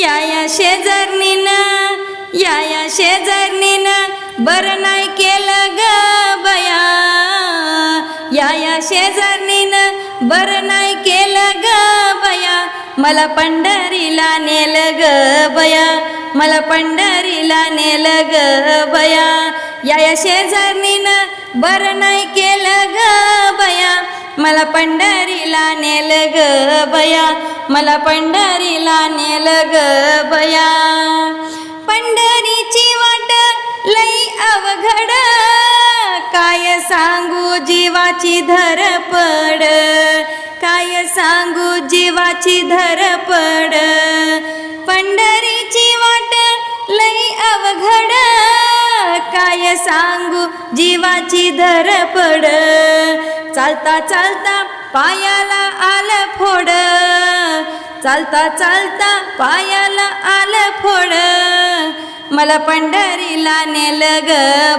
या या शेजारणीन या या शेजारणीन बरं नाही केलं ग बया. या या शेजारणीन बरं नाही केलं ग बया. मला पंढरीला नेलं ग बया. मला पंढरीला नेलं ग बया. या या शेजारणीन बरं नाही केलं ग बया. मला पंढरीला नेलं ग बया. मला पंढरीला नेल ग बया. पंढरीची वाट लई अवघड. काय सांगू जीवाची धरपड काय सांगू जीवाची धरपड पंढरीची वाट लई अवघड. काय सांगू जीवाची धरपड चालता चालता पायाला आलं फोड. चालता चालता पायाला आलं फोड. मला पंढरीला नेलं ग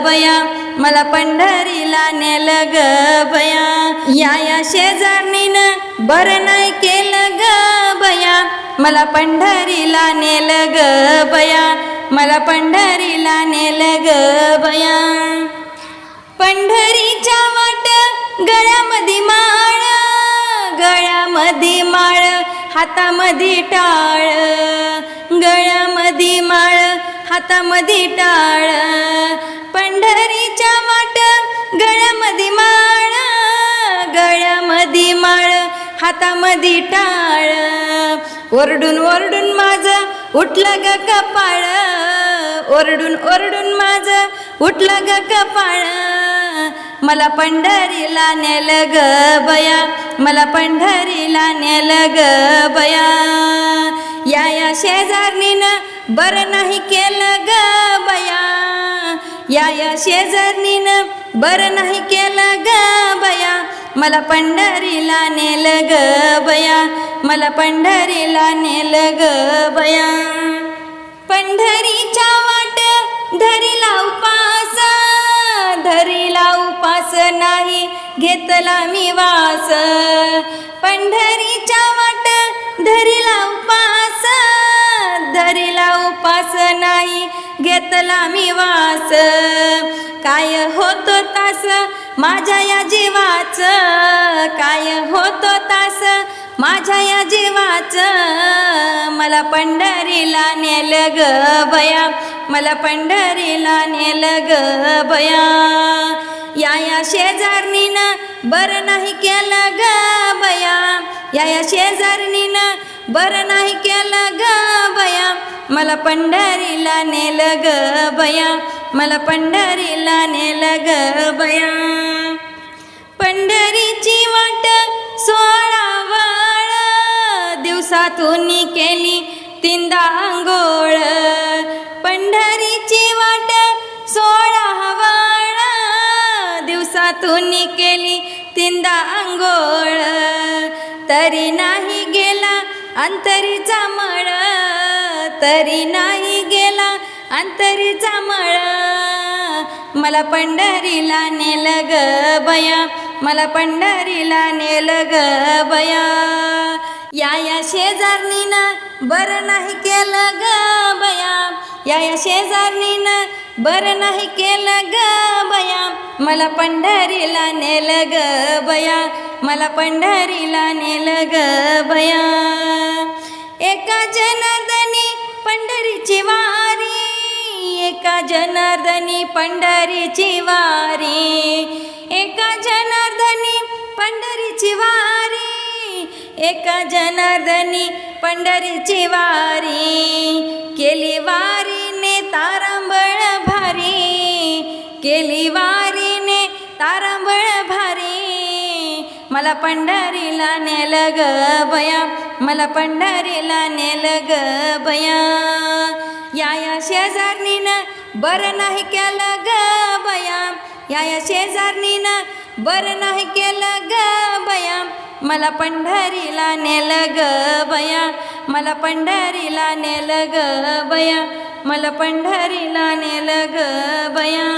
बया. मला पंढरीला नेलं ग बया. या या शेजारणीनं बरं नाही केलं ग बया. मला पंढरीला नेलं ग बया. मला पंढरीला नेलं ग बया. पंढरीच्या हातामध्ये टाळ गळ्यामध्ये माळ हातामध्ये टाळ पंढरीच्या वाट गळ्यामध्ये माळ गळ्यामध्ये माळ हातामध्ये टाळ. ओरडून ओरडून माझं उठलं ग कपाळ ओरडून ओरडून माझं उठलं ग कपाळ. मला पंढरीला नेल ग बया. मला पंढरीला नेल ग बया. या या शेजारणीनं बरं नाही केलं ग बया. या या शेजारणीनं बरं नाही केलं ग बया. मला पंढरीला नेल ग बया. मला पंढरीला नेल ग बया. नाही घेतला मी वास. पंढरीच्या वाट धरीला उपास. धरीला उपास नाही घेतला मी वास. काय होतो तास माझ्या या जीवाच? काय होतो तास माझ्या या जीवाच? मला पंढरीला नेल ग बया. मला पंढरीला नेल ग बया. या या शेजारणीनं बरं नाही केलं ग बया. या या शेजारणीनं बरं नाही केलं ग बया. मला पंढरीला नेलं ग बया. मला पंढरीला नेलं ग बया. पंढरीची वाट सोळा वाळ दिवसातून केली तीनदा आंघोळ. तुनी केली तीनदा आंघोळ. तरी नाही गेला अंतरीचा मळ. तरी नाही गेला अंतरीचा मळ. मला पंढरीला नेलं ग बया. मला पंढरीला नेलं ग बया. या या शेजारणीनं बरं नाही केलं ग बया. या या शेजारणीनं बरं नाही केलं ग बया. मला पंढरीला नेलं ग बया. मला पंढरीला नेलं ग बया. एका जनार्दनी पंढरीची वारी. एका जनार्दनी पंढरीची वारी. एका जनार्दनी पंढरीची वारी. एका जनार्दनी पंढरीची वारी. मला पंढरीला नेल ग बया. मला पंढरीला नेल ग बया. या या शेजारणीनं बरं नाही केलं ग बया. या या शेजारणीनं बरं नाही केलं ग बया. मला पंढरीला नेल ग बया. मला पंढरीला नेल ग बया. मला पंढरीला नेल ग बया.